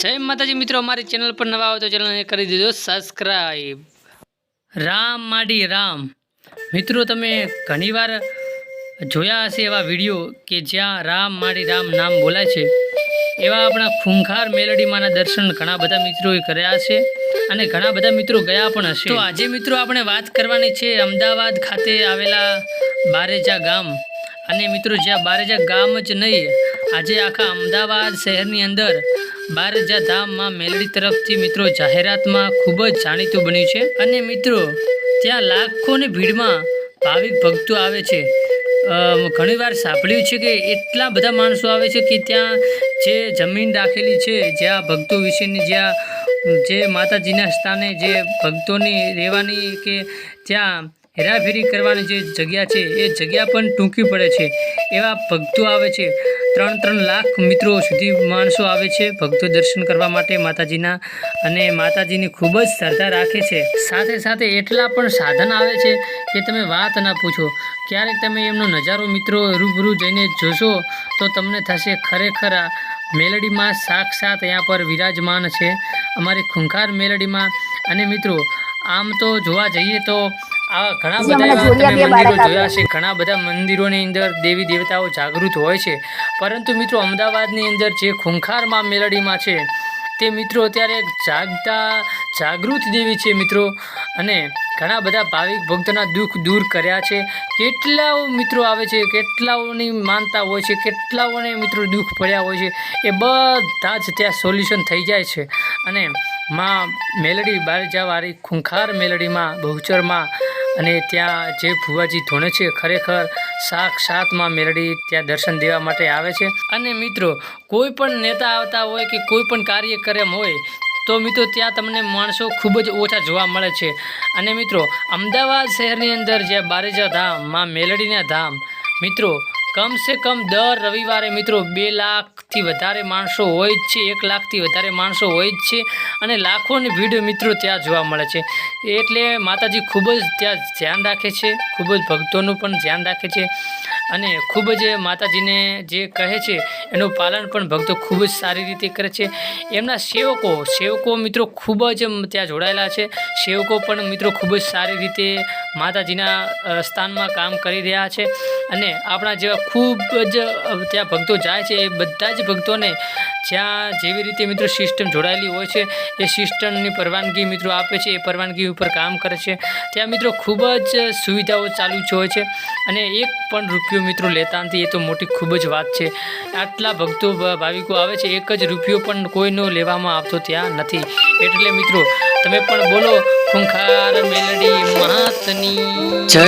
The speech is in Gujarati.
જય માતાજી મિત્રો, અમારી ચેનલ પર નવા આવો તો ચેનલને કરી દીધો સબસ્ક્રાઈબ રામ માડી રામ. મિત્રો, તમે ઘણીવાર જોયા હશે એવા વીડિયો કે જ્યાં રામ માડી રામ નામ બોલાય છે. એવા આપણા ખૂંખાર મેલડીમાંના દર્શન ઘણા બધા મિત્રોએ કર્યા છે અને ઘણા બધા મિત્રો ગયા પણ હશે. તો આજે મિત્રો, આપણે વાત કરવાની છે અમદાવાદ ખાતે આવેલા બારેજા ગામ. અને મિત્રો, જ્યાં બારેજા ગામ જ નહીં, આજે આખા અમદાવાદ શહેરની અંદર બારેજા ધામમાં મેલડી તરફથી મિત્રો જાહેરાતમાં ખૂબ જ જાણીતું બન્યું છે. અને મિત્રો, ત્યાં લાખોની ભીડમાં ભાવિક ભક્તો આવે છે. ઘણીવાર સાંભળ્યું છે કે એટલા બધા માણસો આવે છે કે ત્યાં જે જમીન રાખેલી છે જ્યાં ભક્તો વિશેની જ્યાં જે માતાજીના સ્થાને જે ભક્તોની રહેવાની કે ત્યાં હેરાફેરી કરવાની જે જગ્યા છે, એ જગ્યા પણ ટૂંકી પડે છે. એવા ભક્તો આવે છે. ત્રણ ત્રણ લાખ મિત્રો સુધી માણસો આવે છે ભક્તો દર્શન કરવા માટે માતાજીના અને માતાજીની ખૂબ જ શ્રદ્ધા રાખે છે. સાથે સાથે એટલા પણ સાધન આવે છે કે તમે વાત ના પૂછો. ક્યારેક તમે એમનો નજારો મિત્રો રૂબરૂ જઈને જોશો તો તમને થશે ખરેખર આ મેલડીમાં સાક્ષાત અહીંયા પર વિરાજમાન છે. અમારી ખૂંખાર મેલડીમાં અને મિત્રો, આમ તો જોવા જઈએ તો આવા ઘણા બધા તમે મંદિરો જોયા છે ઘણા બધા મંદિરોની અંદર દેવી દેવતાઓ જાગૃત હોય છે. પરંતુ મિત્રો અમદાવાદની અંદર જે ખૂંખારમાં મેલડીમાં છે તે મિત્રો અત્યારે જાગતા જાગૃત દેવી છે મિત્રો. અને ઘણા બધા ભાવિક ભક્તોના દુઃખ દૂર કર્યા છે. કેટલાઓ મિત્રો આવે છે કેટલાઓની માનતા હોય છે કેટલાઓને મિત્રો દુઃખ પડ્યા હોય છે એ બધા જ ત્યાં સોલ્યુશન થઈ જાય છે. અને માં મેલડી બારજાવાળી ખૂંખાર મેલડીમાં બહુચરમાં અને ત્યાં જે ભુવાજી ધોણે છે, ખરેખર સાક્ષાતમાં મેલડી ત્યાં દર્શન દેવા માટે આવે છે. અને મિત્રો, કોઈ પણ નેતા આવતા હોય કે કોઈ પણ કાર્યક્રમ હોય, તો મિત્રો ત્યાં તમને માણસો ખૂબ જ ઓછા જોવા મળે છે. અને મિત્રો, અમદાવાદ શહેરની અંદર જે બારેજા ધામ, માં મેલડીના ધામ, મિત્રો કમસે કમ દર રવિવારે મિત્રો બે લાખથી વધારે માણસો હોય જ છે, એક લાખથી વધારે માણસો હોય જ છે અને લાખોની ભીડ મિત્રો ત્યાં જોવા મળે છે. એટલે માતાજી ખૂબ જ ત્યાં ધ્યાન રાખે છે, ખૂબ જ ભક્તોનું પણ ધ્યાન રાખે છે અને ખૂબ જ માતાજીને જે કહે છે એનું પાલન પણ ભક્તો ખૂબ જ સારી રીતે કરે છે. એમના સેવકો સેવકો મિત્રો ખૂબ જ ત્યાં જોડાયેલા છે. સેવકો પણ મિત્રો ખૂબ જ સારી રીતે માતાજીના સ્થાનમાં કામ કરી રહ્યા છે અને આપણા જેવા ખૂબ જ ત્યાં ભક્તો જાય છે. એ બધા જ ભક્તોને જ્યાં જેવી રીતે મિત્રો સિસ્ટમ જોડાયેલી હોય છે, એ સિસ્ટમની પરવાનગી મિત્રો આપે છે, એ પરવાનગી ઉપર કામ કરે છે. ત્યાં મિત્રો ખૂબ જ સુવિધાઓ ચાલુ જ હોય છે અને એક પણ રૂપિયો મિત્રો લેતા નથી, એ તો મોટી ખૂબ જ વાત છે. આટલા ભક્તો ભાવિકો આવે છે, એક જ રૂપિયો પણ કોઈનો લેવામાં આવતો ત્યાં નથી. એટલે મિત્રો તમે પણ બોલો ખૂંખાર મેલડી મહાતની જય.